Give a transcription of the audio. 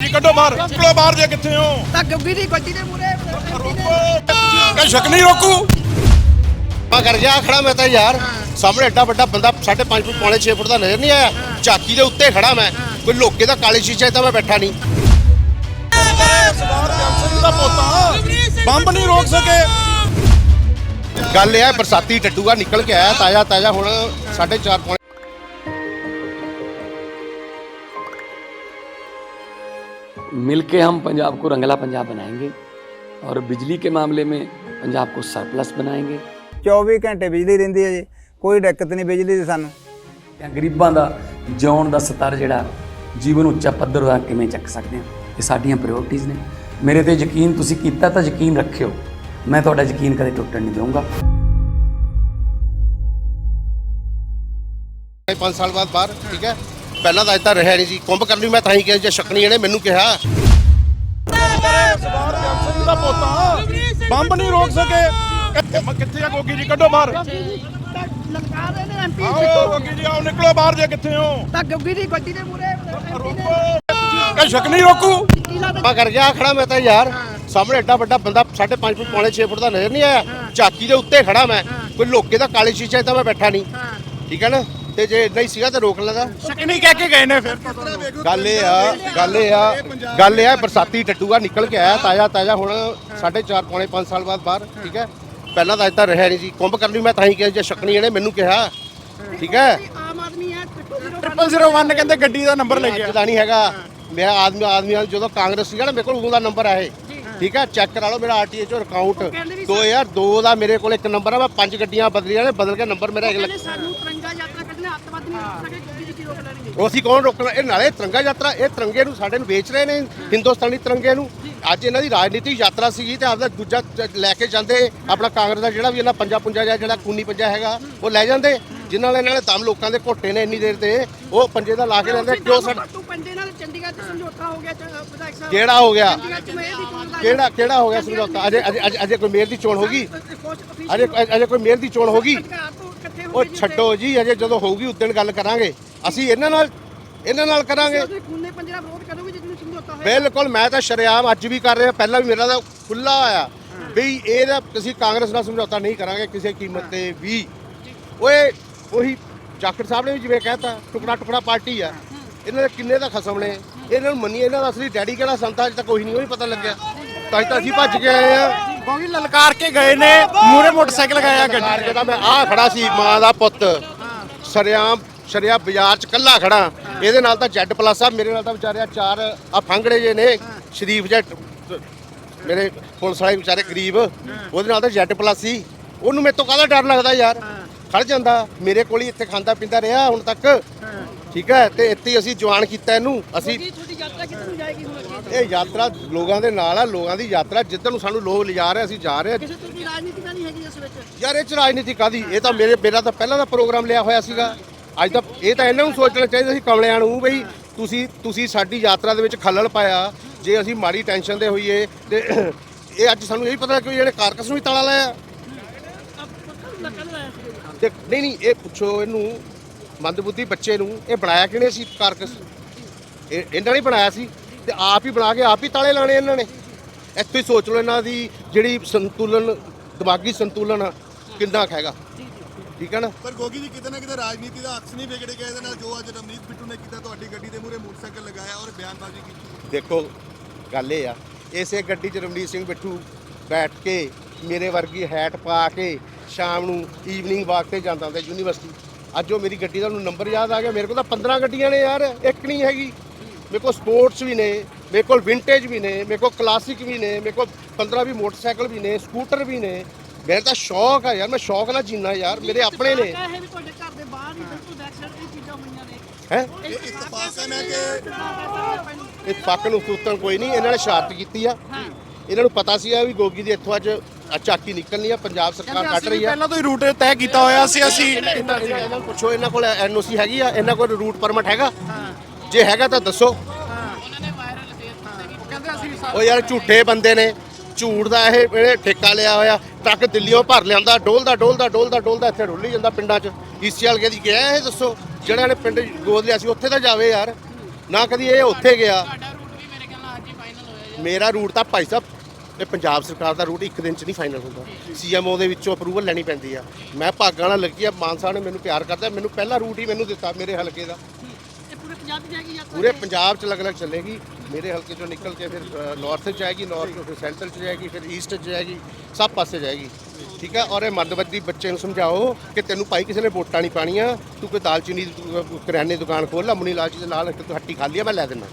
ਜੀ ਕੱਢੋ ਬਾਹਰ। ਨਿਕਲੋ ਬਾਹਰ ਜੇ ਕਿੱਥੇ ਹੋ। ਤਾਂ ਗੱਡੀ ਦੀ ਗੱਡੀ ਦੇ ਮੂਰੇ ਰੋਕੋ ਕਾ ਸ਼ੱਕ ਨਹੀਂ ਰੋਕੂ। ਮੈਂ ਕਰ ਜਾ ਖੜਾ ਮੈਂ ਤਾਂ ਯਾਰ ਸਾਹਮਣੇ ਐਡਾ ਵੱਡਾ ਬੰਦਾ 5.5 ਫੁੱਟ ਪੌਣੇ 6 ਫੁੱਟ ਦਾ ਨਜ਼ਰ ਨਹੀਂ ਆਇਆ। ਝਾਕੀ ਦੇ ਉੱਤੇ ਖੜਾ ਮੈਂ। ਕੋਈ ਲੋਕੇ ਦਾ ਕਾਲੇ ਸ਼ੀਸ਼ੇ ਤਾਂ ਮੈਂ ਬੈਠਾ ਨਹੀਂ। ਦਾ ਪੋਤਾ ਬੰਬ ਨਹੀਂ ਰੋਕ ਸਕੇ। ਗੱਲ ਇਹ ਹੈ ਬਰਸਾਤੀ ਟੱਟੂਗਾ ਨਿਕਲ ਕੇ ਆਇਆ ਤਾਜ਼ਾ ਤਾਜ਼ਾ ਹੁਣ 4.5 ਪੌਣੇ मिलके हम पंजाब को रंगला पंजाब बनाएंगे और बिजली के मामले में पंजाब को सरप्लस बनाएंगे 24 ਘੰਟੇ ਬਿਜਲੀ ਰਹਿੰਦੀ ਹੈ ਜੀ ਕੋਈ ਦਿੱਕਤ ਨਹੀਂ ਬਿਜਲੀ ਦੀ ਸਾਨੂੰ ਜਾਂ ਗਰੀਬਾਂ ਦਾ ਜਿਉਣ ਦਾ ਸਤਰ ਜਿਹੜਾ ਜੀਵਨ ਉੱਚਾ ਪੱਧਰ ਦਾ ਕਿਵੇਂ ਚੱਕ ਸਕਦੇ ਹਾਂ ਇਹ ਸਾਡੀਆਂ ਪ੍ਰਾਇੋਰਟੀਆਂ ਨੇ ਮੇਰੇ ਤੇ ਯਕੀਨ ਤੁਸੀਂ ਕੀਤਾ ਤਾਂ ਯਕੀਨ ਰੱਖਿਓ ਮੈਂ ਤੁਹਾਡਾ ਯਕੀਨ ਕਦੇ ਟੁੱਟਣ ਨਹੀਂ ਦਊਂਗਾ 5 ਸਾਲ ਬਾਅਦ ਬਾਹਰ ਠੀਕ ਹੈ ਪਹਿਲਾਂ ਤਾਂ ਅੱਜ ਤਾਂ ਰਿਹਾ ਨਹੀਂ ਸੀ। ਕੁੰਭ ਕਰ ਲਈ ਮੈਂ ਤਾਂ ਹੀ ਕਿਹਾ ਜੇ ਸ਼ਕਣੀ ਇਹਨੇ ਮੈਨੂੰ ਕਿਹਾ। ਸਰਦਾਰ ਜੰਗ ਸਿੰਘ ਦਾ ਪੋਤਾ ਬੰਬ ਨਹੀਂ ਰੋਕ ਸਕੇ। ਕਿੱਥੇ ਕਿੱਥੇ ਆ ਗੋਗੀ ਜੀ? ਕੱਢੋ ਬਾਹਰ। ਲੰਕਾ ਦੇ ਨੇ ਐਮਪੀ ਆਓ ਗੋਗੀ ਜੀ ਆਓ ਨਿਕਲੋ ਬਾਹਰ ਜੇ ਕਿੱਥੇ ਹੋ। ਤਾਂ ਗੱਡੀ ਦੀ ਗੱਡੀ ਦੇ ਮੂਰੇ ਰੋਕੋ। ਕਾ ਸ਼ੱਕ ਨਹੀਂ ਰੋਕੂ। ਮੈਂ ਕਰ ਜਾ ਖੜਾ ਮੈਂ ਤਾਂ ਯਾਰ। ਸਾਹਮਣੇ ਐਡਾ ਵੱਡਾ ਬੰਦਾ 5.5 ਫੁੱਟ ਪੌਣੇ 6 ਫੁੱਟ ਦਾ ਨਜ਼ਰ ਨਹੀਂ ਆਇਆ। ਝਾਕੀ ਦੇ ਉੱਤੇ ਖੜਾ ਮੈਂ। ਕੋਈ ਲੋਕੇ ਦਾ ਕਾਲੇ ਸ਼ੀਸ਼ੇ 'ਚ ਤਾਂ ਮੈਂ ਬੈਠਾ ਨਹੀਂ। ਠੀਕ ਹੈ ਨਾ? ਤੇ ਜੇ ਇਦਾਂ ਹੀ ਸੀਗਾ ਤਾਂ ਰੋਕ ਲੈਂਦਾ। ਸ਼ੱਕ ਨਹੀਂ ਕਹਿ ਕੇ ਗਏ ਨੇ ਫਿਰ। ਗੱਲ ਇਹ ਆ ਗੱਲ ਇਹ ਆ ਗੱਲ ਇਹ ਆ ਬਰਸਾਤੀ ਟੱਟੂਗਾ ਨਿਕਲ ਕੇ ਆਇਆ ਤਾਜ਼ਾ ਤਾਜ਼ਾ ਹੁਣ 4.5 ਪੌਣੇ 5 ਸਾਲ ਬਾਅਦ ਬਾਹਰ ਠੀਕ ਹੈ? ਪਹਿਲਾਂ ਤਾਂ ਅੱਜ ਤਾਂ ਰਿਹਾ ਨਹੀਂ ਸੀ ਕੁੰਭ ਕਰ ਲਈ ਮੈਂ ਤਾਂ ਹੀ ਕਿਹਾ ਜੇ ਸ਼ਕਣੀ ਇਹਨੇ ਮੈਨੂੰ ਕਿਹਾ ਠੀਕ ਹੈ? ਆਮ ਆਦਮੀ ਹੈ 01 ਕਹਿੰਦੇ ਗੱਡੀ ਦਾ ਨੰਬਰ ਲੈ ਅੱਜ ਦਾ ਨਹੀਂ ਹੈਗਾ। ਮੈਂ ਆਦਮੀ ਆਦਮੀ ਨਾਲ ਜਦੋਂ ਕਾਂਗਰਸ ਸੀਗਾ ਨਾ ਮੇਰੇ ਕੋਲ ਉਦੋਂ ਦਾ ਨੰਬਰ ਆ ਇਹ। ਠੀਕ ਹੈ ਚੈੱਕ ਕਰਾ ਲਓ ਮੇਰਾ ਆਰਟੀਏ ਚੋਂ ਅਕਾਊਂਟ 2002 ਦਾ ਮੇਰੇ ਕੋਲ ਇੱਕ ਨੰਬਰ ਆ ਮੈਂ ਪੰਜ ਗੱਡੀਆਂ ਬਦਲੀਆਂ ਨੇ ਬਦਲ ਕੇ ਨੰਬਰ ਮੇਰਾ ਇੱਕ ਲੱਗ ਕਹਿੰਦੇ ਸਾਨੂੰ ਤਿਰੰਗਾ ਯਾਤਰਾ ਕੱਢਣਾ ਅੱਤਵਾਦ ਨਹੀਂ ਰੋਕ ਸਕੇ ਗੱਡੀ ਦੀ ਕੀ ਰੋਕ ਲੈਣਗੇ। ਅਸੀਂ ਕੌਣ ਰੋਕਣਾ? ਇਹ ਨਾਲੇ ਤਿਰੰਗਾ ਯਾਤਰਾ ਇਹ ਤਿਰੰਗੇ ਨੂੰ ਸਾਡੇ ਨੂੰ ਵੇਚ ਰਹੇ ਨੇ ਹਿੰਦੁਸਤਾਨੀ ਤਿਰੰਗੇ ਨੂੰ। ਅੱਜ ਇਹਨਾਂ ਦੀ ਰਾਜਨੀਤਿਕ ਯਾਤਰਾ ਸੀਗੀ ਤੇ ਆਪਦਾ ਦੂਜਾ ਚ- ਲੈ ਕੇ ਜਾਂਦੇ। ਆਪਣਾ ਕਾਂਗਰਸ ਦਾ ਜਿਹੜਾ ਵੀ ਇਹਨਾਂ ਪੰਜਾ ਪੁੰਜਾ ਜਾਂ ਜਿਹੜਾ ਕੂਨੀ ਪੰਜਾ ਹੈਗਾ ਉਹ ਲੈ ਜਾਂਦੇ। ਜਿਨ੍ਹਾਂ ਨਾਲ ਇਹਨਾਂ ਨੇ ਦਮ ਲੋਕਾਂ ਦੇ ਘੋਟੇ ਨੇ ਇੰਨੀ ਦੇਰ ਤੇ ਉਹ ਪੰਜੇ ਦਾ ਲਾ ਕੇ ਲੈਂਦੇ ਕਿਉਂ ਸਾਡਾ ਤੂੰ ਪੰਜੇ ਨਾਲ ਚੰਡੀਗੜ੍ਹ ਤੇ ਸਮਝੌਤਾ ਹੋ ਗਿਆ ਚ- ਵਿਧਾਇਕ ਸਾਹਿਬ। ਕਿਹੜਾ ਹੋ ਗਿਆ? ਚੰਡੀਗੜ੍ਹ ਚ ਮੇਅਰ ਦੀ ਚੋਣ ਦਾ ਕਿਹੜਾ ਕਿਹੜਾ ਹੋ ਗਿਆ ਸਮਝੌਤਾ? ਅਜੇ ਅਜੇ ਅਜੇ- ਅਜੇ ਕੋਈ ਮੇਅਰ ਦੀ ਚੋਣ ਹੋਗੀ? ਅਜੇ ਅਜੇ ਕੋਈ ਮੇਅਰ ਦੀ ਚੋਣ ਹੋਗੀ? ਉਹ ਛੱਡੋ ਜੀ ਅਜੇ ਜਦੋਂ ਹੋਊਗੀ ਉਦੋਂ ਗੱਲ ਕਰਾਂਗੇ। ਅਸੀਂ ਇਹਨਾਂ ਨਾਲ ਇਹਨਾਂ ਨਾਲ ਕਰਾਂਗੇ। ਉਹਦੇ ਖੂਨੇ ਪੰਜੇ ਦਾ ਵਿਰੋਧ ਕਰੋਗੇ ਜੇ ਜਿਹਨੂੰ ਸਮਝੌਤਾ ਹੋਇਆ? ਬਿਲਕੁਲ ਮੈਂ ਤਾਂ ਸ਼ਰੇਆਮ ਅੱਜ ਵੀ ਕਰ ਰਿਹਾ ਪਹਿਲਾਂ ਵੀ ਮੇਰਾ ਤਾਂ ਖੁੱਲਾ ਆਇਆ। ਵੀ ਇਹਦਾ ਅਸੀਂ ਕਾਂਗਰਸ ਨਾਲ ਸਮਝੌਤਾ ਨਹੀਂ ਕਰਾਂਗੇ ਕਿਸੇ ਕੀਮਤ ਤੇ ਵੀ। ਓਏ ਉਹੀ ਜਾਖੜ ਸਾਹਿਬ ਨੇ ਵੀ ਜਿਵੇਂ ਕਹਿਤਾ ਟੁਕੜਾ ਟੁਕੜਾ ਪਾਰਟੀ ਆ। ਇਹਨਾਂ ਦੇ ਕਿੰਨੇ ਦਾ ਖਸਮ ਨੇ? ਇਹਨਾਂ ਨੂੰ ਮੰਨੀ ਇਹਨਾਂ ਦਾ ਅਸਲੀ ਡੈਡੀ ਕਿਹੜਾ ਸੰਤਾ ਅਜੇ ਤੱਕ ਕੋਈ ਨਹੀਂ ਉਹ ਵੀ ਪਤਾ ਲੱਗਿਆ। ਤਾਂ ਤਾਂ ਅਸੀਂ ਭੱਜ ਕੇ ਆਏ ਆ ਗੋਗੀ ਲਲਕਾਰ ਕੇ ਗਏ ਨੇ ਮੂਰੇ ਮੋਟਰਸਾਈਕਲ ਲਗਾਇਆ ਗੱਡੀ ਮਾਰ ਕੇ ਤਾਂ ਮੈਂ ਆ ਖੜਾ ਸੀ ਮਾਂ ਦਾ ਪੁੱਤ। ਸਰਿਆਮ ਸ਼ਰਿਆ ਬਾਜ਼ਾਰ ਚ ਕੱਲਾ ਖੜਾ। ਇਹਦੇ ਨਾਲ ਤਾਂ ਜੈਡ ਪਲੱਸ ਆ ਮੇਰੇ ਨਾਲ ਤਾਂ ਵਿਚਾਰਿਆ ਚਾਰ ਆ ਫੰਗੜੇ ਜੇ ਨੇ ਸ਼ਰੀਫ ਜੈਟ ਮੇਰੇ ਪੁਲਿਸ ਵਾਲੇ ਵਿਚਾਰੇ ਗਰੀਬ। ਉਹਦੇ ਨਾਲ ਤਾਂ ਜੈਡ ਪਲੱਸ ਸੀ। ਉਹਨੂੰ ਮੇਰੇ ਤੋਂ ਕਾਹਦਾ ਡਰ ਲੱਗਦਾ ਯਾਰ? ਖੜ ਜਾਂਦਾ। ਮੇਰੇ ਕੋਲ ਹੀ ਇੱਥੇ ਖਾਂਦਾ ਪੀਂਦਾ ਰਿਹਾ ਹੁਣ ਤੱਕ। ਠੀਕ ਹੈ? ਤੇ ਇੱਥੇ ਹੀ ਅਸੀਂ ਜਵਾਨ ਕੀਤਾ ਇਹਨੂੰ। ਅਸੀਂ ਕੀ ਤੁਹਾਡੀ ਯਾਤਰਾ ਕਿੱਥੇ ਨੂੰ ਜਾਏਗੀ ਹੁਣ ਅੱਗੇ? ਇਹ ਯਾਤਰਾ ਲੋਕਾਂ ਦੇ ਨਾਲ ਆ ਲੋਕਾਂ ਦੀ ਯਾਤਰਾ ਜਿੱਧਰ ਨੂੰ ਸਾਨੂੰ ਲੋਕ ਲਿਜਾ ਰਹੇ ਅਸੀਂ ਜਾ ਰਹੇ ਹਾਂ ਕਿਸੇ ਦੀ ਰਾਜਨੀਤੀ ਤਾਂ ਨਹੀਂ ਹੈਗੀ ਇਸ ਵਿੱਚ? ਯਾਰ ਇਹ ਚ ਰਾਜਨੀਤੀ ਕਾਦੀ ਇਹ ਤਾਂ ਮੇਰੇ ਮੇਰਾ ਤਾਂ ਪਹਿਲਾਂ ਦਾ ਪ੍ਰੋਗਰਾਮ ਲਿਆ ਹੋਇਆ ਸੀਗਾ। ਅੱਜ ਤਾਂ ਇਹ ਤਾਂ ਇਹਨਾਂ ਨੂੰ ਸੋਚਣਾ ਚਾਹੀਦਾ ਸੀ ਕਮਲਿਆਂ ਨੂੰ ਬਈ ਤੁਸੀਂ ਤੁਸੀਂ ਸਾਡੀ ਯਾਤਰਾ ਦੇ ਵਿੱਚ ਖੱਲਲ ਪਾਇਆ। ਜੇ ਅਸੀਂ ਮਾੜੀ ਟੈਨਸ਼ਨ ਦੇ ਹੋਈਏ ਤੇ ਇਹ ਅੱਜ ਸਾਨੂੰ ਇਹ ਵੀ ਪਤਾ ਲੱਗ ਜਿਹੜੇ ਕਾਰਕਸ ਨੂੰ ਵੀ ਤਾਲਾ ਲਾਇਆ। ਤੇ ਨਹੀਂ ਨਹੀਂ ਇਹ ਪੁੱਛੋ ਇਹਨੂੰ ਮੰਦਬੁੱਧੀ ਬੱਚੇ ਨੂੰ ਇਹ ਬਣਾਇਆ ਕਿਹਨੇ ਸੀ ਕਾਰਕਸ? ਇਹ ਇਹਨਾਂ ਨੇ ਬਣਾਇਆ ਸੀ ਤੇ ਆਪ ਹੀ ਬਣਾ ਕੇ ਆਪ ਹੀ ਤਾਲੇ ਲਾਣੇ ਇਹਨਾਂ ਨੇ। ਇੱਥੇ ਹੀ ਸੋਚ ਲਓ ਇਹਨਾਂ ਦੀ ਜਿਹੜੀ ਸੰਤੁਲਨ ਦਿਮਾਗੀ ਸੰਤੁਲਨ ਕਿੰਨਾ ਹੈਗਾ। ਠੀਕ ਹੈ ਨਾ? ਪਰ ਗੋਗੀ ਜੀ ਕਿਤੇ ਨਾ ਕਿਤੇ ਰਾਜਨੀਤੀ ਦਾ ਅਕਸ ਨਹੀਂ ਵਿਗੜ ਗਿਆ ਇਹਦੇ ਨਾਲ ਜੋ ਅੱਜ ਰਮਨੀਤ ਬਿੱਟੂ ਨੇ ਕੀਤਾ ਤੁਹਾਡੀ ਗੱਡੀ ਦੇ ਮੂਹਰੇ ਮੋਟਰਸਾਈਕਲ ਲਗਾਇਆ ਔਰ ਬਿਆਨਬਾਜ਼ੀ ਕੀਤੀ। ਦੇਖੋ ਗੱਲ ਇਹ ਆ ਇਸੇ ਗੱਡੀ 'ਚ ਰਮਨੀਤ ਸਿੰਘ ਬਿੱਟੂ ਬੈਠ ਕੇ ਮੇਰੇ ਵਰਗੀ ਹੈਟ ਪਾ ਕੇ ਸ਼ਾਮ ਨੂੰ ਈਵਨਿੰਗ ਵਾਕ ਤੇ ਜਾਂਦਾ ਹੁੰਦਾ ਯੂਨੀਵਰਸਿਟੀ ਅੱਜ ਉਹ ਮੇਰੀ ਗੱਡੀ ਦਾ ਉਹਨੂੰ ਨੰਬਰ ਯਾਦ ਆ ਗਿਆ। ਮੇਰੇ ਕੋਲ ਤਾਂ 15 ਗੱਡੀਆਂ ਨੇ ਯਾਰ ਇੱਕ ਨਹੀਂ ਹੈਗੀ। ਮੇਰੇ ਕੋਲ ਸਪੋਰਟਸ ਵੀ ਨੇ ਮੇਰੇ ਕੋਲ ਵਿੰਟੇਜ ਵੀ ਨੇ ਮੇਰੇ ਕੋਲ ਕਲਾਸਿਕ ਵੀ ਨੇ ਮੇਰੇ ਕੋਲ 15 ਵੀ ਮੋਟਰਸਾਈਕਲ ਵੀ ਨੇ ਸਕੂਟਰ ਵੀ ਨੇ। ਮੇਰਾ ਤਾਂ ਸ਼ੌਕ ਆ ਯਾਰ ਮੈਂ ਸ਼ੌਕ ਨਾਲ ਜੀਣਾ ਯਾਰ ਮੇਰੇ ਆਪਣੇ ਨੇ। ਇਹ ਵੀ ਤੁਹਾਡੇ ਘਰ ਦੇ ਬਾਹਰ ਹੀ ਬਿਲਕੁਲ ਬੈਕ ਸਾਈਡ ਤੇ ਚੀਜ਼ਾਂ ਹੋਈਆਂ ਨੇ। ਹੈ? ਹੈ ਕਿ ਇਹ ਪੱਕ ਨੂੰ ਸੂਤਨ ਕੋਈ ਨਹੀਂ ਇਹਨਾਂ ਨੇ ਸ਼ਰਾਰਤ ਕੀਤੀ ਆ। ਇਹਨਾਂ ਨੂੰ ਪਤਾ ਸੀ ਆ ਵੀ ਗੋਗੀ ਦੀ ਇੱਥੋਂ ਅੱਜ ਝਾਕੀ ਨਿਕਲਣੀ ਆ ਪੰਜਾਬ ਸਰਕਾਰ ਕੱਢ ਰਹੀ ਆ। ਪਹਿਲਾਂ ਤੋਂ ਹੀ ਰੂਟ ਤੈਅ ਕੀਤਾ ਹੋਇਆ ਸੀ ਅਸੀਂ। ਇਹਨਾਂ ਪੁੱਛੋ ਇਹਨਾਂ ਕੋਲ ਐਨਓਸੀ ਹੈਗੀ ਆ ਇਹਨਾਂ ਕੋਲ ਰੂਟ ਪਰਮਿਟ ਹੈਗਾ। ਜੇ ਹੈਗਾ ਤਾਂ ਦੱਸੋ। ਉਹ ਯਾਰ ਝੂਠੇ ਬੰਦੇ ਨੇ। ਝੂਠ ਦਾ ਇਹ ਇਹਨੇ ਠੇਕਾ ਲਿਆ ਹੋਇਆ। ਟਰੱਕ ਦਿੱਲੀੋਂ ਭਰ ਲਿਆਂਦਾ ਡੋਲਦਾ ਡੋਲਦਾ ਡੋਲਦਾ ਡੋਲਦਾ ਇੱਥੇ ਰੁੱਲੀ ਜਾਂਦਾ ਪਿੰਡਾਂ 'ਚ। ਈਸੀਐਲ ਕੇ ਦੀ ਗਿਆ ਇਹ ਦੱਸੋ। ਜਿਹੜਾ ਨੇ ਪਿੰਡ ਗੋਦ ਲਿਆ ਸੀ ਉੱਥੇ ਤਾਂ ਜਾਵੇ ਯਾਰ। ਨਾ ਕਦੀ ਇਹ ਉੱਥੇ ਗਿਆ। ਮੇਰਾ ਰੂਟ ਤਾਂ ਭਾਈ ਸਾਹਿਬ ਇਹ ਪੰਜਾਬ ਸਰਕਾਰ ਦਾ ਰੂਟ ਇੱਕ ਦਿਨ ਚ ਨਹੀਂ ਫਾਈਨਲ ਹੁੰਦਾ। ਸੀਐਮਓ ਦੇ ਵਿੱਚੋਂ ਅਪਰੂਵਲ ਲੈਣੀ ਪੈਂਦੀ ਆ। ਮੈਂ ਭਾਗਾਂ ਨਾਲ ਲੱਗੀ ਆ ਮਾਨ ਸਾਹਿਬ ਨੇ ਮੈਨੂੰ ਪਿਆਰ ਕਰਦਾ ਮੈਨੂੰ ਪਹਿਲਾ ਰੂਟ ਹੀ ਮੈਨੂੰ ਦਿੱਤਾ ਮੇਰੇ ਹਲਕੇ ਦਾ। ਪੂਰੇ ਪੰਜਾਬ ਦੀ ਜਾਏਗੀ ਯਾਤਰਾ ਪੂਰੇ ਪੰਜਾਬ ਚ ਅਲੱਗ-ਅਲੱਗ ਚੱਲੇਗੀ। ਮੇਰੇ ਹਲਕੇ ਚੋਂ ਨਿਕਲ ਕੇ ਫਿਰ ਨਾਰਥ ਚ ਜਾਏਗੀ ਨਾਰਥ ਤੋਂ ਫਿਰ ਸੈਂਟਰਲ ਚ ਜਾਏਗੀ ਫਿਰ ਈਸਟ ਚ ਜਾਏਗੀ ਸਭ ਪਾਸੇ ਜਾਏਗੀ। ਠੀਕ ਹੈ ਔਰ ਇਹ ਮੱਧਵਰਗੀ ਬੱਚੇ ਨੂੰ ਸਮਝਾਓ ਕਿ ਤੈਨੂੰ ਭਾਈ ਕਿਸੇ ਨੇ ਵੋਟਾਂ ਨਹੀਂ ਪਾਣੀਆਂ। ਤੂੰ ਕੋਈ ਦਾਲਚੀਨੀ ਦੀ ਦੁ- ਕਰਿਆਨੇ ਦੀ ਦੁਕਾਨ ਖੋਲ ਲਾ ਮੁਨੀ ਲਾਲ ਜੀ ਦੇ ਨਾਲ ਇੱਕ ਤੂੰ ਹੱਟੀ ਖਾਲੀ ਆ ਮੈਂ ਲੈ ਦੇਣਾ